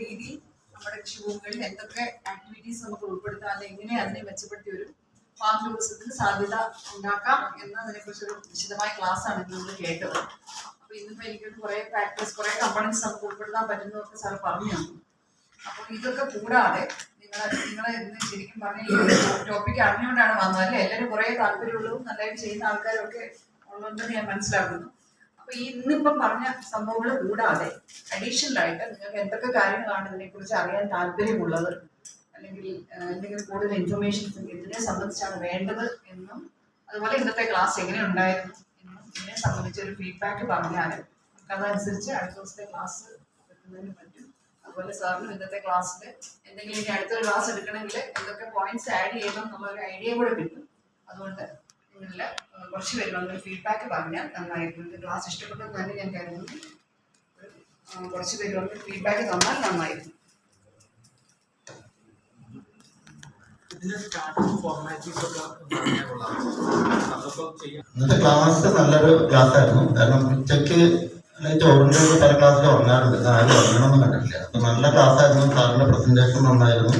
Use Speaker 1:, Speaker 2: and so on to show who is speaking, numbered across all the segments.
Speaker 1: രീതിയിൽ നമ്മുടെ കൃഷിഭൂമികളിൽ എന്തൊക്കെ ആക്ടിവിറ്റീസ് നമുക്ക് ഉൾപ്പെടുത്താം അല്ലെങ്കിൽ എങ്ങനെ അതിനെ മെച്ചപ്പെടുത്തി ഒരു ടൂറിസത്തിന് സാധ്യത ഉണ്ടാക്കാം എന്നതിനെ കുറിച്ചൊരു വിശദമായ ക്ലാസ് ആണ് നമ്മൾ കേട്ടത്. അപ്പൊ ഇന്നിപ്പോ എനിക്ക് കുറെ ഫാക്ടേഴ്സ് കുറെ കമ്പണീസ് നമുക്ക് ഉൾപ്പെടുത്താൻ പറ്റുന്നതൊക്കെ സാർ പറഞ്ഞു അപ്പൊ ഇതൊക്കെ കൂടാതെ നിങ്ങൾ നിങ്ങളെ ഇന്ന് ശരിക്കും പറഞ്ഞ ടോപ്പിക് അറിഞ്ഞുകൊണ്ടാണ് വന്നത് അല്ലെ? എല്ലാവരും കുറെ താല്പര്യമുള്ളതും നല്ലതായിട്ട് ചെയ്യുന്ന ആൾക്കാരും ഒക്കെ ഉള്ളതെന്ന് ഞാൻ മനസ്സിലാക്കുന്നു. അപ്പൊ ഈ ഇന്നിപ്പം പറഞ്ഞ സംഭവങ്ങൾ കൂടാതെ അഡീഷണൽ ആയിട്ട് നിങ്ങൾക്ക് എന്തൊക്കെ കാര്യങ്ങളാണ് ഇതിനെ കുറിച്ച് അറിയാൻ താല്പര്യമുള്ളത്? അല്ലെങ്കിൽ എന്തെങ്കിലും കൂടുതൽ ഇൻഫർമേഷൻസ് ഇതിനെ സംബന്ധിച്ചാണ് വേണ്ടത് എന്നും അതുപോലെ ഇന്നത്തെ ക്ലാസ് എങ്ങനെ ഉണ്ടായിരുന്നു എന്നും ഇതിനെ സംബന്ധിച്ച് ഒരു ഫീഡ്ബാക്ക് പറഞ്ഞാൽ അതനുസരിച്ച് അടുത്ത ദിവസത്തെ ക്ലാസ് എടുക്കുന്നതിന് പറ്റും. അതുപോലെ സാറിനും ഇന്നത്തെ ക്ലാസ്സിൽ എന്തെങ്കിലും ഇനി അടുത്തൊരു ക്ലാസ് എടുക്കണമെങ്കിൽ എന്തൊക്കെ പോയിന്റ്സ് ആഡ് ചെയ്യണം എന്നുള്ളൊരു ഐഡിയ കൂടെ കിട്ടും. അതുകൊണ്ട് നിങ്ങളിൽ കുറച്ച് പേര് വന്നൊരു ഫീഡ്ബാക്ക് പറഞ്ഞാൽ നന്നായിരുന്നു. ഇത് ക്ലാസ് ഇഷ്ടപ്പെട്ടെന്ന് തന്നെ ഞാൻ കരുതുന്നു. കുറച്ച് പേര് വന്ന് ഫീഡ്ബാക്ക് തന്നാൽ
Speaker 2: നന്നായിരുന്നു.
Speaker 3: ഇന്നത്തെ ക്ലാസ് നല്ലൊരു ക്ലാസ് ആയിരുന്നു. കാരണം ഉച്ചയ്ക്ക് അല്ലെങ്കിൽ ചോറിന്റെ പല ക്ലാസ്സിൽ ഉറങ്ങാറുണ്ട്. ആരും ഉറങ്ങണമെന്ന് കണ്ടിട്ടില്ല. അപ്പൊ നല്ല ക്ലാസ് ആയിരുന്നു. സാറിന്റെ പ്രസന്റേഷൻ നന്നായിരുന്നു.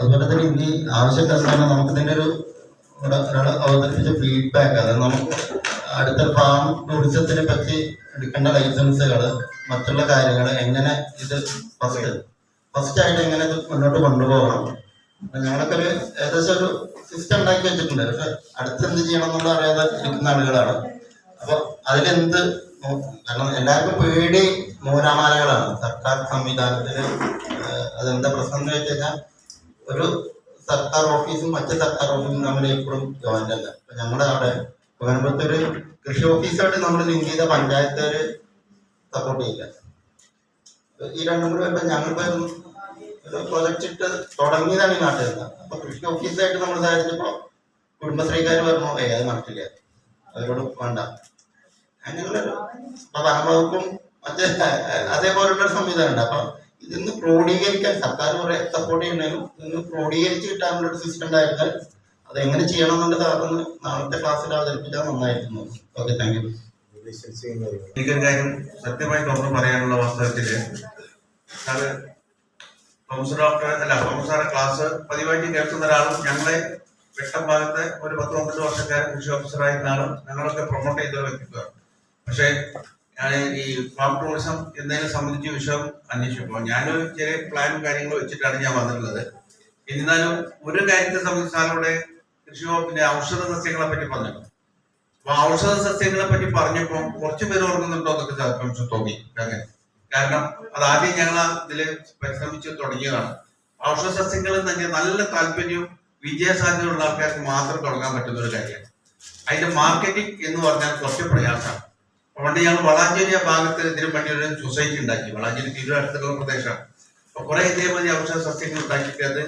Speaker 3: അതുപോലെ തന്നെ ഇനി ആവശ്യക്കാരാണ് നമുക്ക് ഇതിന്റെ ഒരു ഒരാ- ഒരാൾ അവതരിപ്പിച്ച ഫീഡ്ബാക്ക് അത് നമുക്ക് അടുത്ത ഫാം ടൂറിസത്തിനെ പറ്റി എടുക്കേണ്ട ലൈസൻസുകൾ മറ്റുള്ള കാര്യങ്ങൾ എങ്ങനെ ഇത് ഫസ്റ്റ് ഫസ്റ്റ് ആയിട്ട് എങ്ങനെ ഇത് മുന്നോട്ട് കൊണ്ടുപോകണം. ഞങ്ങളൊക്കെ ഒരു ഏകദേശം ഒരു സിസ്റ്റം ഉണ്ടാക്കി വെച്ചിട്ടുണ്ട്. പക്ഷെ അടുത്ത് എന്ത് ചെയ്യണം എന്നുള്ള അറിയാതെ ഇരിക്കുന്ന ആളുകളാണ്. അപ്പൊ അതിലെന്ത് കാരണം എല്ലാവർക്കും പേടി മൂലാമാലകളാണ് സർക്കാർ സംവിധാനത്തിൽ അതെന്താ പ്രശ്നം എന്ന് വെച്ച് കഴിഞ്ഞാൽ ഒരു സർക്കാർ ഓഫീസും മറ്റു സർക്കാർ ഓഫീസും തമ്മിൽ എപ്പോഴും ജോയിന്റ് അല്ല. അപ്പൊ ഞങ്ങളുടെ അവിടെ കോയമ്പത്തൂർ ഒരു കൃഷി ഓഫീസായിട്ട് നമ്മൾ ലിങ്ക് ചെയ്ത പഞ്ചായത്തുകാര് സപ്പോർട്ട് ചെയ്യില്ല. ഈ രണ്ടും കൂടെ ഇപ്പൊ ഞങ്ങളിപ്പോ പ്രൊജക്ട് ഇട്ട് തുടങ്ങിയതാണ് ഈ നാട്ടിൽ നിന്ന്. അപ്പൊ കൃഷി ഓഫീസായിട്ട് നമ്മൾ സഹായിച്ചപ്പോ കുടുംബശ്രീക്കാർ പറഞ്ഞു ഏ അത് നടക്കില്ല അവരോട് വേണ്ട. അങ്ങനെയുള്ളൊരു അപ്പൊ വനംവകുപ്പും മറ്റേ അതേപോലുള്ള സംവിധാനം ഉണ്ട്. അപ്പൊ ഇതൊന്ന് ക്രോഡീകരിക്കാൻ സർക്കാർ കുറെ സപ്പോർട്ട് ചെയ്യണേലും ഇതൊന്ന് ക്രോഡീകരിച്ച് കിട്ടാനുള്ള ഒരു സിസ്റ്റം ഉണ്ടായിരുന്നാൽ അത് എങ്ങനെ ചെയ്യണം എന്നുള്ളത് അതൊന്ന് നാളത്തെ ക്ലാസ്സിൽ അവതരിപ്പിച്ചാൽ നന്നായിരുന്നു. ഓക്കെ താങ്ക് യു
Speaker 4: എനിക്കൊരു കാര്യം സത്യമായി തുറന്നു പറയാനുള്ള വാസ്തവത്തിൽ തോമസ് ഡോക്ടർ അല്ല പ്രൊഫസറുടെ സാറെ ക്ലാസ് പതിവായിട്ട് കേൾക്കുന്ന ഒരാളും ഞങ്ങളെ വെട്ടം ഭാഗത്തെ ഒരു പത്തൊമ്പത് വർഷക്കാരൻ കൃഷി ഓഫീസറായിരുന്ന ആളും ഞങ്ങളൊക്കെ പ്രൊമോട്ട് ചെയ്ത വ്യക്തിത്വം പക്ഷേ ഞാൻ ഈ ഫാം ടൂറിസം എന്നതിനെ സംബന്ധിച്ച് വിഷയം അന്വേഷിക്കുമ്പോൾ ഞാനൊരു ചെറിയ പ്ലാനും കാര്യങ്ങളും വെച്ചിട്ടാണ് ഞാൻ വന്നിട്ടുള്ളത്. എന്നിരുന്നാലും ഒരു കാര്യത്തെ സംബന്ധിച്ച് സാറിവിടെ കൃഷി വകുപ്പിന്റെ ഔഷധ സസ്യങ്ങളെ പറ്റി പറഞ്ഞു. അപ്പൊ ഔഷധ സസ്യങ്ങളെ പറ്റി പറഞ്ഞപ്പോ കുറച്ച് പേര് ഓർക്കുന്നുണ്ടോ എന്നൊക്കെ സംശയം തോന്നി. അങ്ങനെ. കാരണം അത് ആദ്യം ഞങ്ങൾ ഇതിൽ പരിശ്രമിച്ച് തുടങ്ങിയതാണ്. ഔഷധ സസ്യങ്ങൾ തന്നെ നല്ല താല്പര്യവും വിജയസാധ്യതയുള്ള ആൾക്കാർക്ക് മാത്രം തുടങ്ങാൻ പറ്റുന്ന ഒരു കാര്യമാണ്. അതിന്റെ മാർക്കറ്റിംഗ് എന്ന് പറഞ്ഞാൽ കുറച്ച് പ്രയാസമാണ്. അതുകൊണ്ട് ഞങ്ങൾ വളാഞ്ചേരി ആ ഭാഗത്ത് ഇതിനു വേണ്ടി ഒരു സൊസൈറ്റി ഉണ്ടാക്കി. വളാഞ്ചേരി തീരുടെ അടുത്തുള്ള പ്രദേശമാണ് അപ്പൊ കുറെ ഇതേമാതിരി ഔഷധ സസ്യങ്ങൾ ഉണ്ടാക്കിയിട്ട് അത്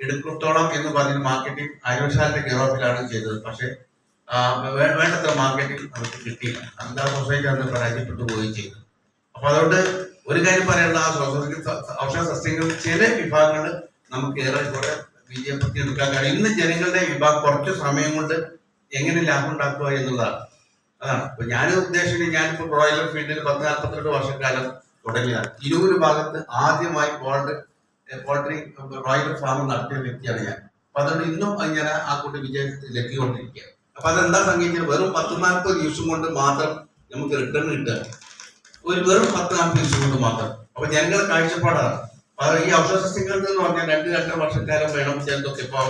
Speaker 4: എടുക്കത്തോളം എന്ന് പറഞ്ഞ മാർക്കറ്റിംഗ് ആയുർവേദാലിന്റെ കേരളത്തിലാണ് ചെയ്തത്. പക്ഷേ വേണ്ടത്ര മാർക്കറ്റിംഗ് അവർക്ക് കിട്ടിയില്ല. അന്താ സൊസൈറ്റി അന്ന് പരാജയപ്പെട്ടു പോവുകയും ചെയ്തു. അപ്പൊ അതുകൊണ്ട് ഒരു കാര്യം പറയാനുള്ള ആ സൊസൈറ്റി ഔഷധ സസ്യങ്ങൾ ചില വിഭാഗങ്ങൾ നമുക്ക് ഏറെ കുറെ വിജയപ്പെടുത്തി എടുക്കാൻ കഴിയും. ഇന്ന് ജനങ്ങളുടെ വിഭാഗം കുറച്ച് സമയം കൊണ്ട് എങ്ങനെ ലാഭം ഉണ്ടാക്കുക എന്നുള്ളതാണ്. അതാണ് ഇപ്പൊ ഞാൻ ഉദ്ദേശിക്കുന്നത് ഞാനിപ്പോ ബ്രോയിലർ ഫീൽഡിൽ പത്ത് നാൽപ്പത്തിരണ്ട് വർഷക്കാലം തുടങ്ങിയതാണ്. തിരൂര് ഭാഗത്ത് ആദ്യമായി പോൾട്രി പോൾട്രി ബ്രോയിലർ ഫാം നടത്തിയ വ്യക്തിയാണ് ഞാൻ. അപ്പൊ അതുകൊണ്ട് ഇന്നും അങ്ങനെ ആ കുട്ടി ലഭിക്കൊണ്ടിരിക്കുക അപ്പൊ അതെന്താ സംഗീതം? വെറും പത്ത് നാൽപ്പത് ദിവസം കൊണ്ട് മാത്രം നമുക്ക് റിട്ടേൺ കിട്ടുക. ഒരു വെറും പത്ത് നാൽപ്പത് ദിവസം കൊണ്ട് മാത്രം. അപ്പൊ ജനങ്ങളുടെ കാഴ്ചപ്പാടാണ്. അപ്പൊ ഈ ഔഷധ സസ്യങ്ങൾക്ക് എന്ന് പറഞ്ഞാൽ രണ്ട് രണ്ടര വർഷക്കാലം വേണം ചിലതൊക്കെ ഇപ്പൊ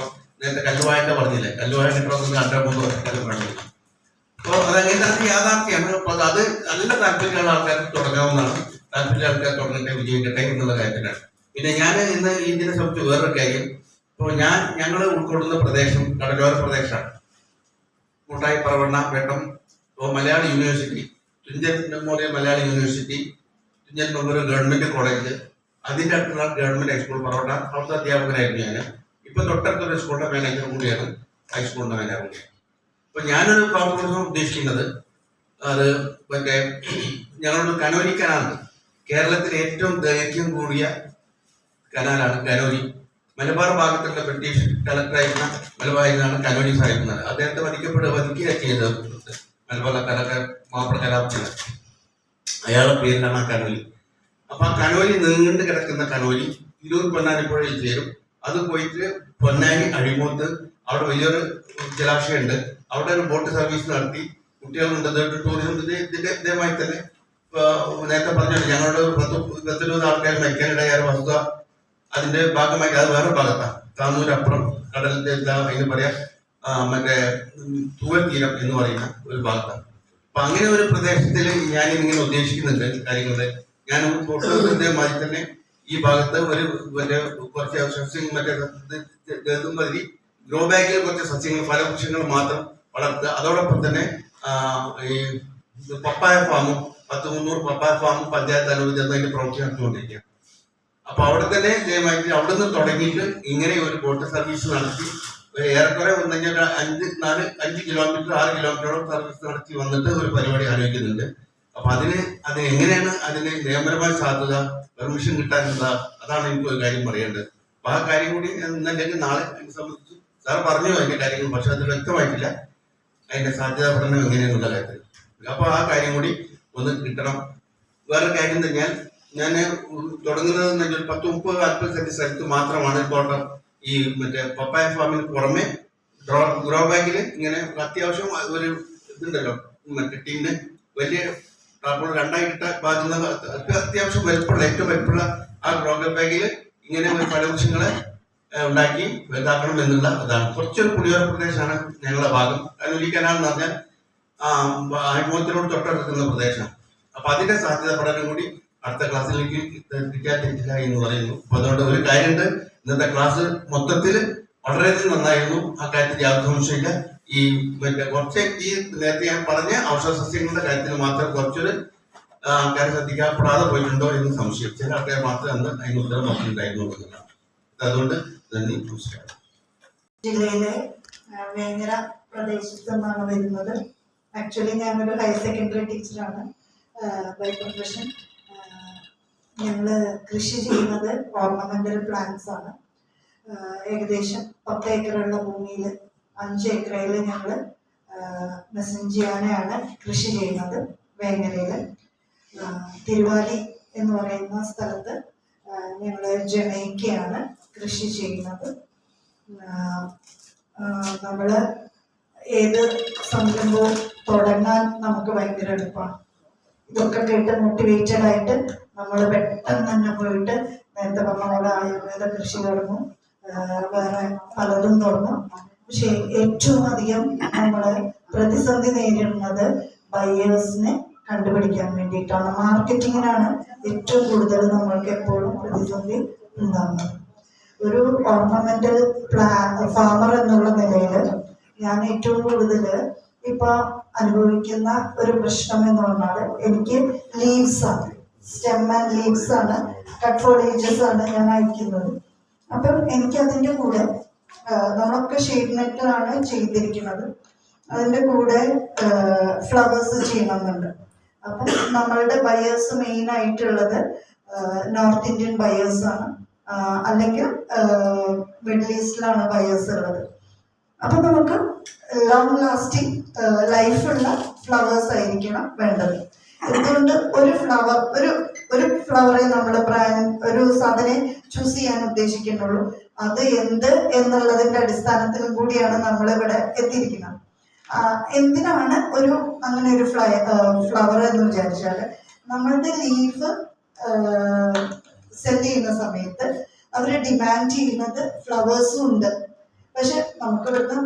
Speaker 4: നേരത്തെ കല്ലുവായന്റെ പറഞ്ഞില്ലേ? കല്ലുവായന്റെ അണ്ടര മൂന്ന് വർഷക്കാലം വേണം. അപ്പൊ അതങ്ങനെ അത് യാഥാർത്ഥ്യമാണ് അപ്പൊ അത് നല്ല താല്പര്യമുള്ള ആൾക്കാർക്ക് തുടങ്ങാവുന്നതാണ്. താല്പര്യ ആൾക്കാർ തുടങ്ങട്ടെ വിജയിക്കട്ടെ എന്നുള്ള കാര്യത്തിലാണ്. പിന്നെ ഞാൻ ഇന്ന് ഇതിനെ സംബന്ധിച്ച് വേറൊരു കാര്യം. ഇപ്പോൾ ഞാൻ ഞങ്ങൾ ഉൾക്കൊള്ളുന്ന പ്രദേശം കടലോര പ്രദേശമാണ് Koottayi Paravanna Vettom Malayali university Thunchan memorial Malayali university Thunchan memorial government college അതിന്റെ അടുത്തുള്ള ഗവൺമെന്റ് ഹൈസ്കൂൾ പറവണ്ണ അവിടുത്തെ അധ്യാപകനായിരുന്നു ഞാൻ ഇപ്പൊ തൊട്ടടുത്തൊരു സ്കൂളിന്റെ മാനേജർ കൂടിയാണ് ഹൈസ്കൂളിന്റെ മാനേജർ കൂടിയാണ്. അപ്പൊ ഞാനൊരു പ്രവർത്തനം ഉദ്ദേശിക്കുന്നത്. അത് മറ്റേ ഞങ്ങളുടെ കനോലി കനാലുണ്ട് കേരളത്തിലെ ഏറ്റവും ദൈർഘ്യം കൂടിയ കനാലാണ് കനോലി. മലബാർ ഭാഗത്തുള്ള ബ്രിട്ടീഷ് കളക്ടറായിരുന്ന മലബാറിനാണ് കനോലി സാഹിബ് അദ്ദേഹത്തെ വധിക്കപ്പെടുക വധിക്കുക ചെയ്തത് മലബാർ കലക്ടർ മാപ്പിള കലാപ്തിന് അയാളുടെ പേരിലാണ് ആ കനോലി. അപ്പൊ ആ കനോലി നീണ്ടു കിടക്കുന്ന കനോലി തിരൂർ പൊന്നാനിപ്പുഴയിൽ ചേരും. അത് പോയിട്ട് പൊന്നാനി അഴിമൂത്ത് അവിടെ വലിയൊരു ജലാശയമുണ്ട്. അവിടെ ഒരു ബോട്ട് സർവീസ് നടത്തി. കുട്ടികളുണ്ട്. ടൂറിസത്തിന്റെ ടൂറിസം ഇത് ഇതിന്റെ ഇതേമായി തന്നെ നേരത്തെ പറഞ്ഞു ഞങ്ങളുടെ ഒരു പത്ത് പത്തിരുപത് ആൾക്കാർ മരിക്കാനിടയായ വസ്തുത അതിന്റെ ഭാഗമായി അത് വേറെ ഭാഗത്താണ് താന്നൂരപ്പുറം കടലിന്റെ എന്താ അതിന് പറയാ മറ്റേ തൂവൽ തീരം എന്ന് പറയുന്ന ഒരു ഭാഗത്താണ് അപ്പൊ അങ്ങനെ ഒരു പ്രദേശത്തിൽ ഞാൻ ഇങ്ങനെ ഉദ്ദേശിക്കുന്നുണ്ട് കാര്യങ്ങൾ. ഞാൻ ഫോട്ടോത്തിന്റെ മാതിരി തന്നെ ഈ ഭാഗത്ത് ഒരു മറ്റേ കുറച്ച് മറ്റേ ഇതും മതി ഗ്രോ ബാഗിൽ കുറച്ച് സസ്യങ്ങൾ ഫലവൃക്ഷങ്ങൾ മാത്രം വളർത്തുക. അതോടൊപ്പം തന്നെ ഈ പപ്പായ ഫാമും പത്ത് മുന്നൂറ് പപ്പായ ഫാമും പഞ്ചായത്ത് അനുവദിച്ചത് അതിന്റെ പ്രവർത്തി നടത്തിക്കൊണ്ടിരിക്കുക. അപ്പൊ അവിടെ തന്നെ ജയമായിട്ട് അവിടെ നിന്ന് തുടങ്ങിയിട്ട് ഇങ്ങനെ ഒരു ബോട്ട് സർവീസ് നടത്തി. ഏറെക്കുറെ വന്നു അഞ്ച് നാല് അഞ്ച് കിലോമീറ്റർ ആറ് കിലോമീറ്ററോളം സർവീസ് നടത്തി വന്നിട്ട് ഒരു പരിപാടി ആലോചിക്കുന്നുണ്ട് അപ്പൊ അതിന് അത് എങ്ങനെയാണ് അതിന് നിയമപരമായ സാധ്യത പെർമിഷൻ കിട്ടാൻ എന്താ അതാണ് എനിക്ക് ഒരു കാര്യം പറയേണ്ടത്. അപ്പൊ ആ കാര്യം കൂടി എന്നല്ലെങ്കിൽ നാളെ സംബന്ധിച്ച് സാർ പറഞ്ഞു അതിന്റെ കാര്യങ്ങൾ? പക്ഷെ അത് വ്യക്തമായിട്ടില്ല. അതിന്റെ സാധ്യതാ പഠനം എങ്ങനെയെന്നുള്ള കാര്യത്തിൽ. അപ്പൊ ആ കാര്യം കൂടി ഒന്ന് കിട്ടണം. വേറെ കാര്യം കഴിഞ്ഞാൽ ഞാൻ തുടങ്ങുന്നത് വെച്ചാൽ പത്ത് മുപ്പത് നാൽപ്പത് സെന്റ് സ്ഥലത്ത് മാത്രമാണ് തോട്ടം ഈ മറ്റേ പപ്പായ ഫാമിന് പുറമെ ഗ്രോ ബാഗിൽ ഇങ്ങനെ അത്യാവശ്യം ഒരു ഇതുണ്ടല്ലോ. മറ്റേ ടീമിന് വലിയ അപ്പോൾ രണ്ടായിട്ട അത് അത്യാവശ്യം വലുപ്പമുള്ള ഏറ്റവും വലുപ്പമുള്ള ആ ഗ്രോ ബാഗിൽ ഇങ്ങനെ ഏഹ്, ഉണ്ടാക്കി വലുതാക്കണം എന്നുള്ള അതാണ് കുറച്ചൊരു പുളിയോര പ്രദേശമാണ് ഞങ്ങളുടെ ഭാഗം. കനോലി കനാൽ എന്ന് പറഞ്ഞാൽ അനുഭവത്തിനോട് തൊട്ടടുക്കുന്ന പ്രദേശമാണ്. അപ്പൊ അതിന്റെ സാധ്യത പഠനം കൂടി അടുത്ത ക്ലാസ്സിലേക്ക് എത്തിക്കാതിരിക്കുക എന്ന് പറയുന്നു. അപ്പൊ അതുകൊണ്ട് ഒരു കാര്യമുണ്ട്. ഇന്നത്തെ ക്ലാസ് മൊത്തത്തിൽ വളരെയധികം നന്നായിരുന്നു. ആ കാര്യത്തിൽ യാതൊരു സംശയമില്ല ഈ മറ്റേ കുറച്ച് ഈ നേരത്തെ ഞാൻ പറഞ്ഞ ഔഷധ സസ്യങ്ങളുടെ കാര്യത്തിൽ മാത്രം കുറച്ചൊരു ആൾക്കാരെ ശ്രദ്ധിക്കപ്പെടാതെ പോയിട്ടുണ്ടോ എന്ന് സംശയം. ചില ആൾക്കാർ മാത്രമേ അന്ന് അതിന് ഉത്തരം പറഞ്ഞിട്ടുണ്ടായിരുന്നു അതുകൊണ്ട് നന്ദി നമസ്കാരം
Speaker 5: ജില്ലയിലെ വേങ്ങര പ്രദേശത്ത് നിന്നാണ് വരുന്നത്. ആക്ച്വലി ഞാനൊരു ഹയർ സെക്കൻഡറി ടീച്ചറാണ് ബൈ പ്രൊഫഷൻ ഞങ്ങൾ കൃഷി ചെയ്യുന്നത് ഓർണമെന്റൽ പ്ലാന്റ്സ് ആണ്. ഏകദേശം പത്ത് ഏക്കറുള്ള ഭൂമിയിൽ അഞ്ച് ഏക്കറയിൽ ഞങ്ങൾ മെസ്സഞ്ചിയാനയാണ് കൃഷി ചെയ്യുന്നത് വേങ്ങരയിൽ തിരുവാലി എന്ന് പറയുന്ന സ്ഥലത്ത് ഞങ്ങൾ ജമൈക്കയാണ് കൃഷി ചെയ്യുന്നത്. നമ്മൾ ഏത് സംരംഭവും തുടങ്ങാൻ നമുക്ക് ഭയങ്കര എളുപ്പമാണ് ഇതൊക്കെ കേട്ട് മോട്ടിവേറ്റഡ് ആയിട്ട് നമ്മൾ പെട്ടെന്ന് തന്നെ പോയിട്ട് നേരത്തെ പറഞ്ഞ ആയുർവേദ കൃഷി തുടങ്ങും. വേറെ പലതും തുടങ്ങും. പക്ഷെ ഏറ്റവും അധികം നമ്മൾ പ്രതിസന്ധി നേരിടുന്നത് ബയേഴ്സിനെ കണ്ടുപിടിക്കാൻ വേണ്ടിയിട്ടാണ്. മാർക്കറ്റിങ്ങിനാണ് ഏറ്റവും കൂടുതൽ നമ്മൾക്ക് എപ്പോഴും പ്രതിസന്ധി ഉണ്ടാകുന്നത് ഒരു ഓർണമെന്റൽ പ്ലാ ഫാമർ എന്നുള്ള നിലയിൽ ഞാൻ ഏറ്റവും കൂടുതൽ ഇപ്പൊ അനുഭവിക്കുന്ന ഒരു പ്രശ്നം എന്ന് പറഞ്ഞാൽ എനിക്ക് ലീവ്സ് ആണ്. സ്റ്റെം ആൻഡ് ലീവ്സ് ആണ്. കട്ട് ഫോളേജസ് ആണ് ഞാൻ അയക്കുന്നത്. അപ്പം എനിക്ക് അതിന്റെ കൂടെ നമ്മളൊക്കെ ഷെയ്ഡ് ആണ് ചെയ്തിരിക്കുന്നത്. അതിന്റെ കൂടെ ഫ്ലവേഴ്സ് ചെയ്യണമെന്നുണ്ട്. അപ്പം നമ്മളുടെ ബയേഴ്സ് മെയിൻ ആയിട്ടുള്ളത് നോർത്ത് ഇന്ത്യൻ ബയേഴ്സ് ആണ്. അല്ലെങ്കിൽ മിഡിൽ ഈസ്റ്റിലാണ് ബയേഴ്സ് ഉള്ളത്. അപ്പൊ നമുക്ക് ലോങ് ലാസ്റ്റിംഗ് ലൈഫുള്ള ഫ്ലവേഴ്സ് ആയിരിക്കണം വേണ്ടത്. എന്തുകൊണ്ട് ഒരു ഫ്ലവർ ഒരു ഒരു ഫ്ലവറെ നമ്മൾ ഒരു സാധനെ ചൂസ് ചെയ്യാൻ ഉദ്ദേശിക്കുന്നുള്ളൂ. അത് എന്ത് എന്നുള്ളതിന്റെ അടിസ്ഥാനത്തിലും കൂടിയാണ് നമ്മൾ ഇവിടെ എത്തിയിരിക്കുന്നത്. എന്തിനാണ് ഒരു അങ്ങനെ ഒരു ഫ്ലൈ ഫ്ലവർ എന്ന് വിചാരിച്ചാൽ നമ്മളുടെ ലീഫ് സെൽ ചെയ്യുന്ന സമയത്ത് അവർ ഡിമാൻഡ് ചെയ്യുന്നത് ഫ്ലവേഴ്സും ഉണ്ട്. പക്ഷെ നമുക്ക് ഇവിടുന്ന്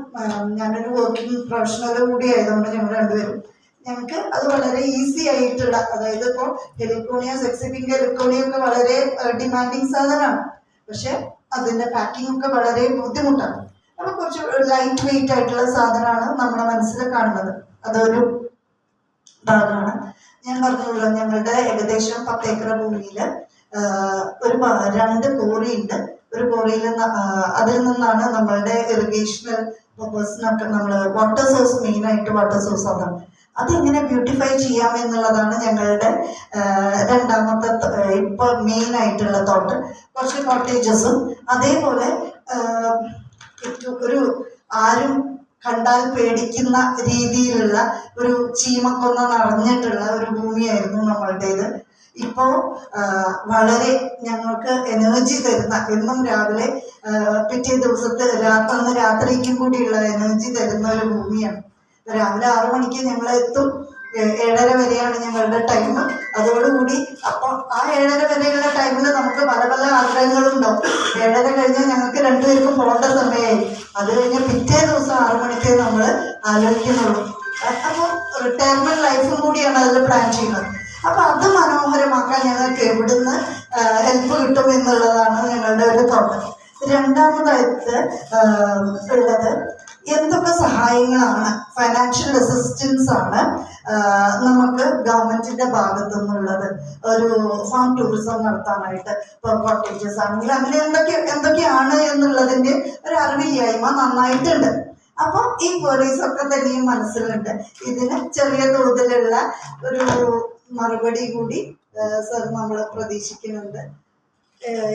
Speaker 5: ഞാനൊരു വർക്കിംഗ് പ്രൊഫഷണൽ കൂടി ആയതുകൊണ്ട് ഞങ്ങൾ രണ്ടുപേരും ഞങ്ങൾക്ക് അത് വളരെ ഈസി ആയിട്ടുള്ള അതായത് ഇപ്പോൾ ഹെലിക്കോണിയ സെക്സിപ്പിംഗ് ഹെലിക്കോണിയ ഒക്കെ വളരെ ഡിമാൻഡിങ് സാധനമാണ്. പക്ഷെ അതിന്റെ പാക്കിംഗ് ഒക്കെ വളരെ ബുദ്ധിമുട്ടാണ്. അപ്പൊ കുറച്ച് ലൈറ്റ് വെയിറ്റ് ആയിട്ടുള്ള സാധനമാണ് നമ്മുടെ മനസ്സിൽ കാണുന്നത്. അതൊരു ഭാഗമാണ്. ഞാൻ പറഞ്ഞുള്ള ഞങ്ങളുടെ ഏകദേശം പത്ത് ഏക്കർ ഭൂമിയിൽ ഒരു രണ്ട് കോറിയുണ്ട് ഒരു കോറിയിൽ അതിൽ നിന്നാണ് നമ്മളുടെ ഇറിഗേഷണൽ പർപ്പസിനൊക്കെ നമ്മൾ വാട്ടർ സോഴ്സ് മെയിനായിട്ട് വാട്ടർ സോഴ്സ് അതാണ് അതെങ്ങനെ ബ്യൂട്ടിഫൈ ചെയ്യാം എന്നുള്ളതാണ് ഞങ്ങളുടെ രണ്ടാമത്തെ ഇപ്പൊ മെയിൻ ആയിട്ടുള്ള തോട്ട് കുറച്ച് കോട്ടേജസും അതേപോലെ ഒരു ആരും കണ്ടാൽ പേടിക്കുന്ന രീതിയിലുള്ള ഒരു ചീമക്കൊന്ന നിറഞ്ഞിട്ടുള്ള ഒരു ഭൂമിയായിരുന്നു നമ്മളുടേത്. ഇപ്പോ വളരെ ഞങ്ങൾക്ക് എനർജി തരുന്ന എന്നും രാവിലെ പിറ്റേ ദിവസത്തെ രാത്രി രാത്രിക്കും കൂടിയുള്ള എനർജി തരുന്ന ഒരു ഭൂമിയാണ്. രാവിലെ ആറു മണിക്ക് ഞങ്ങൾ എത്തും. ഏഴര വരെയാണ് ഞങ്ങളുടെ ടൈം അതോടുകൂടി അപ്പോൾ ആ ഏഴര വരെയുള്ള ടൈമിൽ നമുക്ക് പല പല ആഗ്രഹങ്ങളുണ്ടാവും. ഏഴര കഴിഞ്ഞ് ഞങ്ങൾക്ക് രണ്ടുപേർക്കും പോകേണ്ട സമയമായി. അത് കഴിഞ്ഞ് പിറ്റേ ദിവസം ആറു മണിക്ക് നമ്മൾ ആലോചിക്കുന്നുള്ളൂ. അപ്പോൾ റിട്ടയർമെന്റ് ലൈഫും കൂടിയാണ് അതിൽ പ്ലാൻ ചെയ്യുന്നത്. അപ്പൊ അത് മനോഹരമാക്കാൻ ഞങ്ങൾക്ക് എവിടുന്ന് ഹെൽപ്പ് കിട്ടും എന്നുള്ളതാണ് ഞങ്ങളുടെ ഒരു തോട്ടം രണ്ടാമതായിട്ട് ഉള്ളത് എന്തൊക്കെ സഹായങ്ങളാണ് ഫൈനാൻഷ്യൽ അസിസ്റ്റൻസ് ആണ് നമുക്ക് ഗവൺമെന്റിന്റെ ഭാഗത്തു നിന്നുള്ളത്. ഒരു ഫാം ടൂറിസം നടത്താനായിട്ട് ഇപ്പോൾ കോട്ടേജസ് ആണെങ്കിൽ അങ്ങനെ എന്തൊക്കെ എന്തൊക്കെയാണ് എന്നുള്ളതിന്റെ ഒരു അറിവില്ലായ്മ നന്നായിട്ടുണ്ട്. അപ്പൊ ഈ ക്വറീസ് ഒക്കെ തന്നെയും മനസ്സിലുണ്ട്. ഇതിന് ചെറിയ തോതിലുള്ള ഒരു മറുപടി കൂടി സർ നമ്മൾ പ്രതീക്ഷിക്കുന്നുണ്ട്.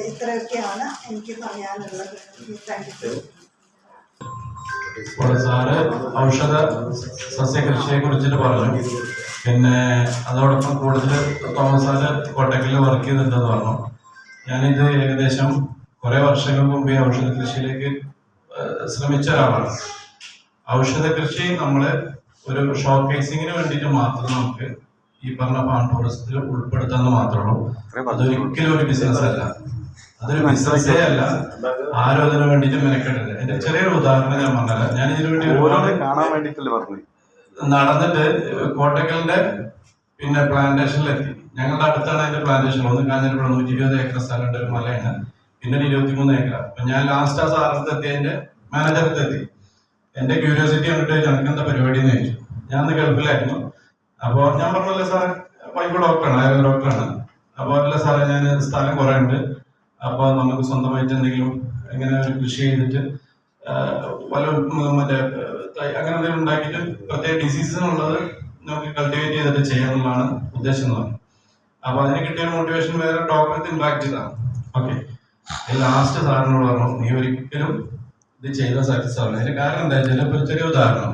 Speaker 5: ഇത്രയൊക്കെയാണ് എനിക്ക് പറയാനുള്ളത്. താങ്ക് യു
Speaker 6: സാറ് ഔഷധ സസ്യകൃഷിയെ കുറിച്ചിട്ട് പറഞ്ഞു. പിന്നെ അതോടൊപ്പം കൂടുതൽ തോമസ് സാറ് കോട്ടക്കൽ വർക്ക് ചെയ്തിട്ടുണ്ടെന്ന് പറഞ്ഞു. ഞാനിത് ഏകദേശം കുറേ വർഷങ്ങൾക്ക് മുമ്പ് ഔഷധ കൃഷിയിലേക്ക് ശ്രമിച്ച ഒരാളാണ്. ഔഷധ കൃഷി നമ്മൾ ഒരു ഷോക്കേസിങ്ങിന് വേണ്ടിയിട്ട് മാത്രം നമുക്ക് ഈ പറഞ്ഞ ഫാം ടൂറിസത്തിൽ ഉൾപ്പെടുത്താന്ന് മാത്രമേ ഉള്ളൂ. അതൊരിക്കലും ഒരു ബിസിനസ് അല്ല. അതൊരു ബിസിനസ്സേ അല്ല. ആരോഗ്യത്തിന് വേണ്ടിയിട്ട് മെനക്കെട്ടില്ല എന്റെ ചെറിയൊരു ഉദാഹരണം ഞാൻ പറഞ്ഞല്ല ഞാൻ ഇതിനു വേണ്ടി നടന്നിട്ട് കോട്ടക്കലിന്റെ പിന്നെ പ്ലാന്റേഷനിലെത്തി ഞങ്ങളുടെ അടുത്താണ് അതിന്റെ പ്ലാന്റേഷൻ ഒന്ന് കാഞ്ഞിരപ്പുഴ നൂറ്റി ഇരുപത് ഏക്കർ സ്ഥലമുണ്ട് ഒരു മലയാണ്. പിന്നെ ഒരു ഇരുപത്തിമൂന്ന് ഏക്കർ അപ്പൊ ഞാൻ ലാസ്റ്റ് ആ സാറിനടുത്ത് എത്തി അതിന്റെ മാനേജറടുത്ത് എത്തി എന്റെ ക്യൂരിയോസിറ്റി കണ്ടിട്ട് ഞങ്ങൾക്ക് എന്താ പരിപാടി എന്ന് ചോദിച്ചു. ഞാൻ ഗൾഫിലായിരുന്നു. അപ്പോൾ ഞാൻ പറഞ്ഞല്ലേ സാർ വൈഫ് ഡോക്ടറാണ് ആയുർവേദ ഡോക്ടറാണ്. അപ്പൊ അല്ല സാറേ ഞാൻ സ്ഥലം കുറെ ഉണ്ട് അപ്പൊ നമുക്ക് സ്വന്തമായിട്ട് എന്തെങ്കിലും എങ്ങനെ കൃഷി ചെയ്തിട്ട് പല മറ്റേ അങ്ങനെ എന്തെങ്കിലും ഉണ്ടാക്കിയിട്ട് പ്രത്യേക ഡിസീസിനുള്ളത് നമുക്ക് കൾട്ടിവേറ്റ് ചെയ്തിട്ട് ചെയ്യാന്നുള്ളതാണ് ഉദ്ദേശം എന്ന് പറഞ്ഞു. അപ്പൊ അതിന് കിട്ടിയ മോട്ടിവേഷൻ വേറെ ഡോക്ടറെ ഇമ്പാക്ട് ചെയ്താണ്. ഓക്കെ ലാസ്റ്റ് സാറിനോട് പറഞ്ഞു നീ ഒരിക്കലും ഇത് ചെയ്താൽ സക്സസ് ആവില്ല. അതിന്റെ കാരണം എന്താ? വെച്ചാൽ ഒരു ചെറിയ ഉദാഹരണം.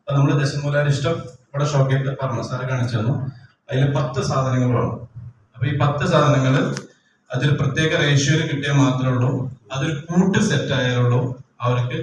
Speaker 6: അപ്പൊ നമ്മൾ ദശമൂലാരിഷ്ടം ഇവിടെ ഷോക്കേറ്റ് പറഞ്ഞു? സാറ് കാണിച്ചു തന്നു. അതിൽ പത്ത് സാധനങ്ങളാണ് അപ്പൊ ഈ പത്ത് സാധനങ്ങൾ അതിൽ പ്രത്യേക റേഷ്യോയിൽ കിട്ടിയാൽ മാത്രമേ ഉള്ളൂ. അതൊരു കൂട്ട് സെറ്റ് ആയാലുള്ളൂ അവർക്ക്